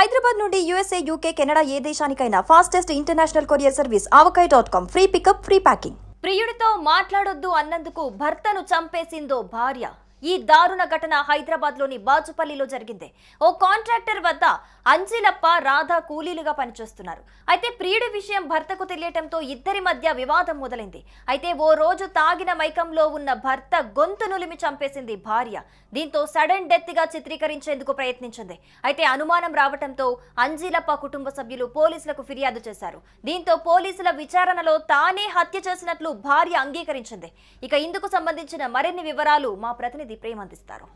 హైదరాబాద్ నుండి USA UK Canada ఏ దేశానికైనా fastest international courier service Avakaya dot com free pickup free packing ప్రియుడితో మాట్లాడొద్దు అన్నందుకు భర్తను చంపేసిందో భార్య. ఈ దారుణ ఘటన హైదరాబాద్లోని బాచుపల్లిలో జరిగింది. ఓ కాంట్రాక్టర్ వద్ద అంజిలప్ప రాధ కూలీలుగా పనిచేస్తున్నారు. అయితే ప్రియుడి విషయం భర్తకు తెలియటంతో ఇద్దరి మధ్య వివాదం మొదలైంది. అయితే ఓ రోజు తాగిన మైకంలో ఉన్న భర్త గొంతు నులిమి చంపేసింది భార్య. దీంతో సడన్ డెత్గా చిత్రీకరించేందుకు ప్రయత్నించింది. అయితే అనుమానం రావటంతో అంజిలప్ప కుటుంబ సభ్యులు పోలీసులకు ఫిర్యాదు చేశారు. దీంతో పోలీసుల విచారణలో తానే హత్య చేసినట్లు భార్య అంగీకరించింది. ఇక ఇందుకు సంబంధించిన మరిన్ని వివరాలు మా ప్రతినిధి ప్రేమ అందిస్తారు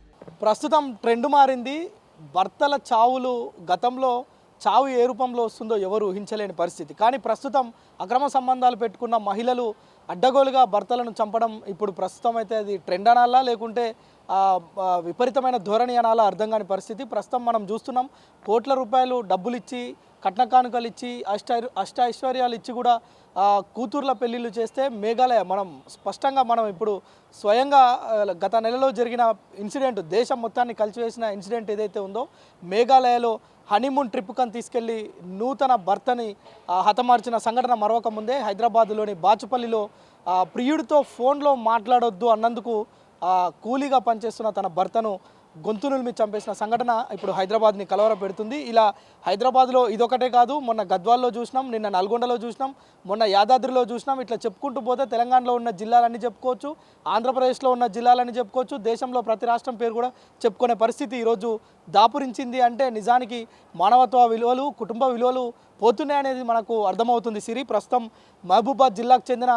ప్రస్తుతం ట్రెండ్ మారింది. భర్తల చావులు గతంలో చావు ఏ రూపంలో వస్తుందో ఎవరు ఊహించలేని పరిస్థితి. కానీ ప్రస్తుతం అక్రమ సంబంధాలు పెట్టుకున్న మహిళలు అడ్డగోలుగా భర్తలను చంపడం ఇప్పుడు ప్రస్తుతం అయితే అది ట్రెండ్ అనాలా? లేకుంటే విపరీతమైన ధోరణి అనాలా? అర్థం కాని పరిస్థితి. ప్రస్తుతం మనం చూస్తున్నాం కోట్ల రూపాయలు డబ్బులు ఇచ్చి కట్న కానుకలు ఇచ్చి అష్ట అష్ట ఐశ్వర్యాలు ఇచ్చి కూడా కూతుర్ల పెళ్ళిళ్ళు చేస్తే మేఘాలయ మనం స్పష్టంగా మనం ఇప్పుడు స్వయంగా గత నెలలో జరిగిన ఇన్సిడెంట్ దేశం మొత్తాన్ని కలిసివేసిన ఇన్సిడెంట్ ఏదైతే ఉందో మేఘాలయలో హనీమూన్ ట్రిప్ కని తీసుకెళ్ళి నూతన భర్తని హతమార్చిన సంఘటన మరొక ముందే హైదరాబాద్లోని బాచుపల్లిలో ప్రియుడితో ఫోన్లో మాట్లాడొద్దు అన్నందుకు కూలీగా పనిచేస్తున్న తన భర్తను గొంతునులు మీద చంపేసిన సంఘటన ఇప్పుడు హైదరాబాద్ని కలవర పెడుతుంది. ఇలా హైదరాబాద్లో ఇదొకటే కాదు మొన్న గద్వాల్లో చూసినాం నిన్న నల్గొండలో చూసినాం మొన్న యాదాద్రిలో చూసినాం. ఇట్లా చెప్పుకుంటూ పోతే తెలంగాణలో ఉన్న జిల్లాలన్నీ చెప్పుకోవచ్చు ఆంధ్రప్రదేశ్లో ఉన్న జిల్లాలని చెప్పుకోవచ్చు. దేశంలో ప్రతి రాష్ట్రం పేరు కూడా చెప్పుకునే పరిస్థితి ఈరోజు దాపురించింది అంటే నిజానికి మానవత్వ విలువలు కుటుంబ విలువలు పోతున్నాయనేది మనకు అర్థమవుతుంది. సిరి ప్రస్తుతం మహబూబాద్ జిల్లాకు చెందిన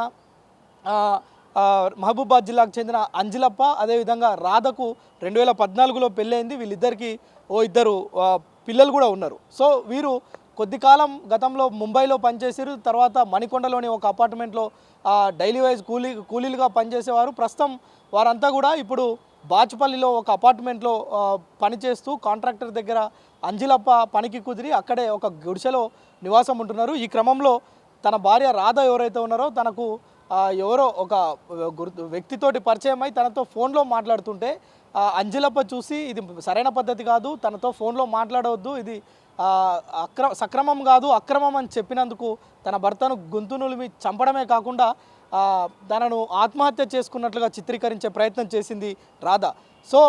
మహబూబాద్ జిల్లాకు చెందిన అంజిలప్ప అదేవిధంగా రాధకు రెండు వేల పద్నాలుగులో పెళ్ళైంది. వీళ్ళిద్దరికీ ఓ ఇద్దరు పిల్లలు కూడా ఉన్నారు. సో వీరు కొద్ది కాలం గతంలో ముంబైలో పనిచేసారు తర్వాత మణికొండలోని ఒక అపార్ట్మెంట్లో డైలీ వైజ్ కూలీ కూలీలుగా పనిచేసేవారు. ప్రస్తుతం వారంతా కూడా ఇప్పుడు బాచుపల్లిలో ఒక అపార్ట్మెంట్లో పనిచేస్తూ కాంట్రాక్టర్ దగ్గర అంజిలప్ప పనికి కుదిరి అక్కడే ఒక గుడిసెలో నివాసం ఉంటున్నారు. ఈ క్రమంలో తన భార్య రాధ ఎవరైతే ఉన్నారో తనకు ఎవరో ఒక గుర్తు వ్యక్తితోటి పరిచయం అయి తనతో ఫోన్లో మాట్లాడుతుంటే అంజలప్ప చూసి ఇది సరైన పద్ధతి కాదు తనతో ఫోన్లో మాట్లాడవద్దు ఇది అక్ర సక్రమం కాదు అక్రమం అని చెప్పినందుకు తన భర్తను గొంతు నులిమి చంపడమే కాకుండా తనను ఆత్మహత్య చేసుకున్నట్లుగా చిత్రీకరించే ప్రయత్నం చేసింది రాధ. సో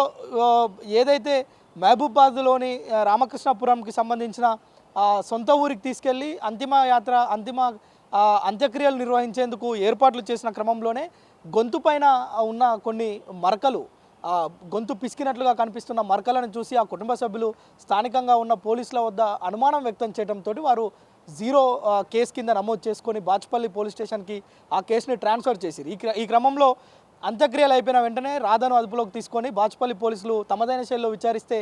ఏదైతే మహబూబాద్లోని రామకృష్ణపురంకి సంబంధించిన సొంత ఊరికి తీసుకెళ్ళి అంతిమ యాత్ర అంతిమ అంత్యక్రియలు నిర్వహించేందుకు ఏర్పాట్లు చేసిన క్రమంలోనే గొంతు పైన ఉన్న కొన్ని మరకలు గొంతు పిసికినట్లుగా కనిపిస్తున్న మరకలను చూసి ఆ కుటుంబ సభ్యులు స్థానికంగా ఉన్న పోలీసుల వద్ద అనుమానం వ్యక్తం చేయడంతో వారు జీరో కేసు కింద నమోదు చేసుకొని బాచుపల్లి పోలీస్ స్టేషన్కి ఆ కేసుని ట్రాన్స్ఫర్ చేసిరు ఈ ఈ క్రమంలో అంత్యక్రియలు అయిపోయిన వెంటనే రాధను అదుపులోకి తీసుకొని బాచుపల్లి పోలీసులు తమదైన శైలిలో విచారిస్తే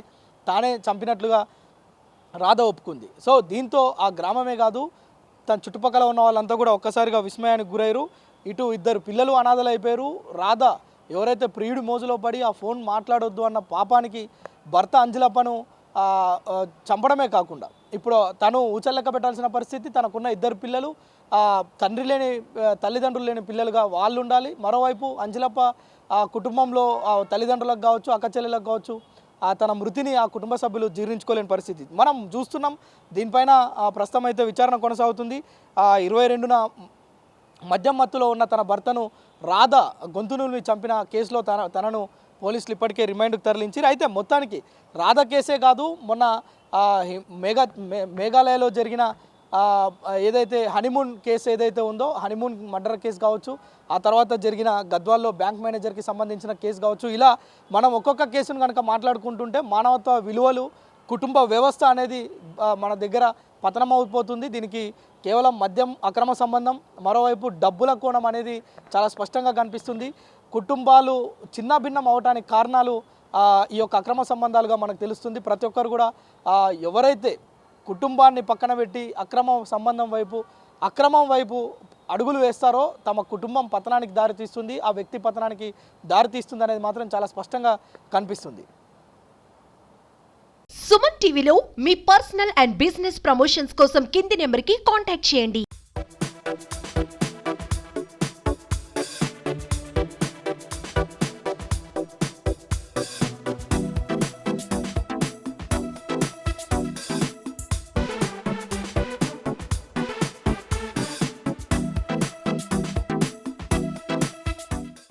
తానే చంపినట్లుగా రాధ ఒప్పుకుంది. సో దీంతో ఆ గ్రామమే కాదు తన చుట్టుపక్కల ఉన్న వాళ్ళంతా కూడా ఒక్కసారిగా విస్మయానికి గురయ్యారు. ఇటు ఇద్దరు పిల్లలు అనాథలు అయిపోయారు రాధ ఎవరైతే ప్రియుడి మోజులో పడి ఆ ఫోన్ మాట్లాడొద్దు అన్న పాపానికి భర్త అంజలప్పను చంపడమే కాకుండా. ఇప్పుడు తను ఊచల్లెక్క పెట్టాల్సిన పరిస్థితి తనకున్న ఇద్దరు పిల్లలు తండ్రి లేని తల్లిదండ్రులు లేని పిల్లలుగా వాళ్ళు ఉండాలి మరోవైపు అంజలప్ప ఆ కుటుంబంలో ఆ తల్లిదండ్రులకు కావచ్చు అక్క చెల్లెలకు కావచ్చు తన మృతిని ఆ కుటుంబ సభ్యులు జీర్ణించుకోలేని పరిస్థితి. మనం చూస్తున్నాం దీనిపైన ప్రస్తుతం అయితే విచారణ కొనసాగుతుంది. ఇరవై రెండున మద్యం మత్తులో ఉన్న తన భర్తను రాధ గొంతునుల్ని చంపిన కేసులో తన తనను పోలీసులు ఇప్పటికే రిమైండ్కి తరలించారు అయితే మొత్తానికి రాధ కేసే కాదు మొన్న మేఘ మేఘా మే- మేఘాలయలో జరిగిన ఏదైతే హనీమూన్ కేసు ఏదైతే ఉందో హనీమూన్ మర్డర్ కేసు కావచ్చు ఆ తర్వాత జరిగిన గద్వాల్లో బ్యాంక్ మేనేజర్కి సంబంధించిన కేసు కావచ్చు ఇలా మనం ఒక్కొక్క కేసును కనుక మాట్లాడుకుంటుంటే మానవత్వ విలువలు కుటుంబ వ్యవస్థ అనేది మన దగ్గర పతనం అయిపోతుంది. దీనికి కేవలం మద్యం అక్రమ సంబంధం మరోవైపు డబ్బుల కోణం అనేది చాలా స్పష్టంగా కనిపిస్తుంది. కుటుంబాలు చిన్న భిన్నం అవటానికి కారణాలు ఈ యొక్క అక్రమ సంబంధాలుగా మనకు తెలుస్తుంది. ప్రతి ఒక్కరు కూడా ఎవరైతే కుటుంబాన్ని పక్కన పెట్టి అక్రమ సంబంధం వైపు అక్రమం వైపు అడుగులు వేస్తారో తమ కుటుంబం పతనానికి దారితీస్తుంది ఆ వ్యక్తి పతనానికి దారితీస్తుంది అనేది మాత్రం చాలా స్పష్టంగా కనిపిస్తుంది. సుమన్ టీవీలో మీ పర్సనల్ అండ్ బిజినెస్ ప్రమోషన్స్ కోసం కింది నెంబర్కి కాంటాక్ట్ చేయండి.